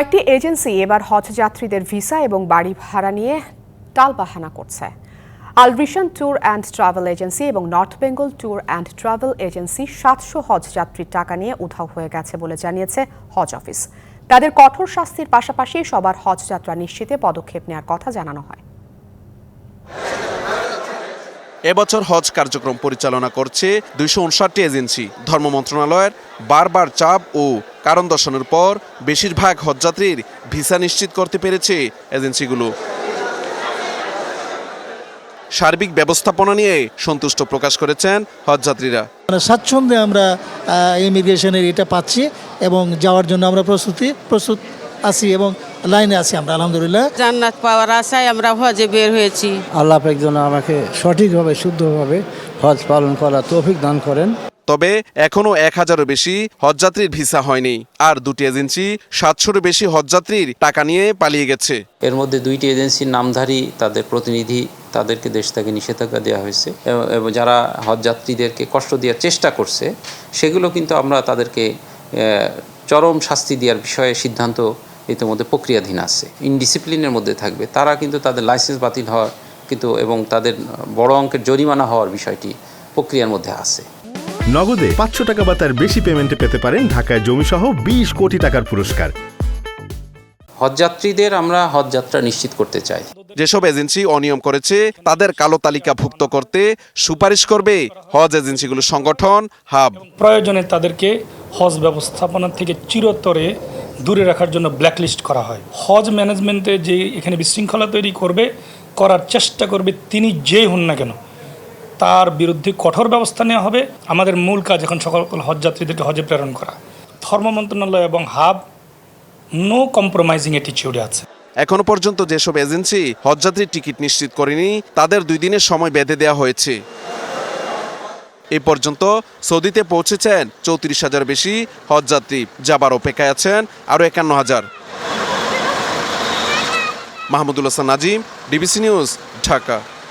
কয়েকটি এজেন্সি এবার হজ যাত্রীদের ভিসা এবং বাড়ি ভাড়া নিয়ে টালবাহানা করছে। Alvision tour and travel agency এবং north Bengal tour and travel agency সাতশো হজ যাত্রীর টাকা নিয়ে উধাও হয়ে গেছে বলে জানিয়েছে হজ অফিস। তাদের কঠোর শাস্তির পাশাপাশি সবার হজ যাত্রা নিশ্চিতে পদক্ষেপ নেওয়ার কথা জানানো হয়। এবছর হজ কার্যক্রম পরিচালনা করছে দুইশো উনষাটটি এজেন্সি। ধর্ম মন্ত্রণালয়ের বারবার চাপ ও কারণ দর্শনের পর বেশিরভাগ হজযাত্রীর ভিসা নিশ্চিত করতে পেরেছে এজেন্সিগুলো। সার্বিক ব্যবস্থাপনা নিয়ে সন্তুষ্ট প্রকাশ করেছেন হজযাত্রীরা। মানে স্বাচ্ছন্দ্যে আমরা ইমিগ্রেশনের এটা পাচ্ছি এবং যাওয়ার জন্য আমরা প্রস্তুতি, প্রস্তুত আছি এবং লাইনে আছি আমরা আলহামদুলিল্লাহ। জান্নাত পাওয়ার আশায় আমরা হজে বের হয়েছি। আল্লাহ পাক যেন আমাকে সঠিকভাবে শুদ্ধভাবে হজ পালন করার তৌফিক দান করেন। তবে এখনও এক হাজারও বেশি হজযাত্রীর ভিসা হয়নি আর দুটি এজেন্সি সাতশোরও বেশি হজযাত্রীর টাকা নিয়ে পালিয়ে গেছে। এর মধ্যে দুইটি এজেন্সির নামধারী তাদের প্রতিনিধি তাদেরকে দেশ থেকে নিষেধাজ্ঞা দেওয়া হয়েছে এবং- এবং যারা হজযাত্রীদেরকে কষ্ট দেওয়ার চেষ্টা করছে সেগুলো কিন্তু আমরা তাদেরকে চরম শাস্তি দেওয়ার বিষয়ে সিদ্ধান্ত ইতিমধ্যে প্রক্রিয়াধীন আছে। ইনডিসিপ্লিনের মধ্যে থাকবে। তারা কিন্তু তাদের লাইসেন্স বাতিল হওয়ার কিন্তু এবং তাদের বড় অঙ্কের জরিমানা হওয়ার বিষয়টি প্রক্রিয়ার মধ্যে আছে। নগদে পাঁচশো টাকা বা তার বেশি পেমেন্টে পেতে পারেন ঢাকায় জমিসহ বিশ কোটি টাকার পুরস্কার। হজযাত্রীদের আমরা হজযাত্রা নিশ্চিত করতে চাই। যেসব এজেন্সি অনিয়ম করেছে তাদের কালো তালিকাভুক্ত করতে সুপারিশ করবে হজ এজেন্সিগুলোর সংগঠন হাব। প্রয়োজনে তাদেরকে হজ ব্যবস্থাপনা থেকে চিরতরে দূরে রাখার জন্য ব্ল্যাকলিস্ট করা হয়। হজ ম্যানেজমেন্টে যে এখানে বিশৃঙ্খলা তৈরি করবে, করার চেষ্টা করবে তিনি যেই হন না কেন, তার বিরুদ্ধে কঠোর ব্যবস্থা নেওয়া হবে। আমাদের মূল কাজ এখন সকল হজযাত্রীদেরকে হজে প্রেরণ করা। ধর্ম মন্ত্রণালয় এবং হাব নো কম্প্রোমাইজিং অ্যাটিচিউডে আছে। এখনও পর্যন্ত যেসব এজেন্সি হজযাত্রীর টিকিট নিশ্চিত করেনি, তাদের দুই দিনের সময় বেঁধে দেওয়া হয়েছে। এই পর্যন্ত সৌদিতে পৌঁছেছেন চৌত্রিশ হাজার বেশি হজযাত্রী যাবার অপেক্ষায় আছেন আরও একান্ন হাজার। Mahmudul Hasan Nazim, DBC news, Dhaka.